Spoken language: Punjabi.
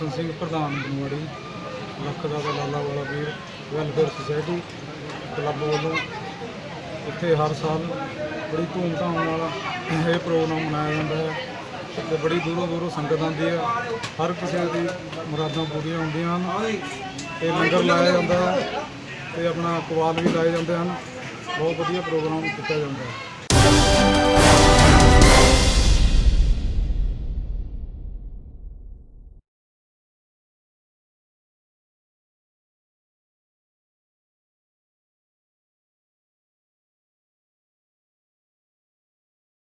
ਦਰਸ਼ਨ ਸਿੰਘ ਪ੍ਰਧਾਨ ਮੋੜੀ, ਲੱਖ ਦਾ ਤਾਂ ਲਾਲਾ ਵਾਲਾ ਵੀਰ ਵੈਲਫੇਅਰ ਸੁਸਾਇਟੀ ਕਲੱਬ ਵੱਲੋਂ ਇੱਥੇ ਹਰ ਸਾਲ ਬੜੀ ਧੂਮਧਾਮ ਨਾਲ ਇਹ ਪ੍ਰੋਗਰਾਮ ਮਨਾਇਆ ਜਾਂਦਾ ਹੈ। ਤੇ ਬੜੀ ਦੂਰੋਂ ਦੂਰੋਂ ਸੰਗਤ ਆਉਂਦੀ ਹੈ। ਹਰ ਕਿਸੇ ਦੀ ਮੁਰਾਦਾਂ ਪੂਰੀਆਂ ਹੁੰਦੀਆਂ ਹਨ। ਤੇ ਲੰਗਰ ਲਾਇਆ ਜਾਂਦਾ ਹੈ ਤੇ ਆਪਣਾ ਕਵਾਲ ਵੀ ਲਾਏ ਜਾਂਦੇ ਹਨ। ਬਹੁਤ ਵਧੀਆ ਪ੍ਰੋਗਰਾਮ ਕੀਤਾ ਜਾਂਦਾ ਹੈ।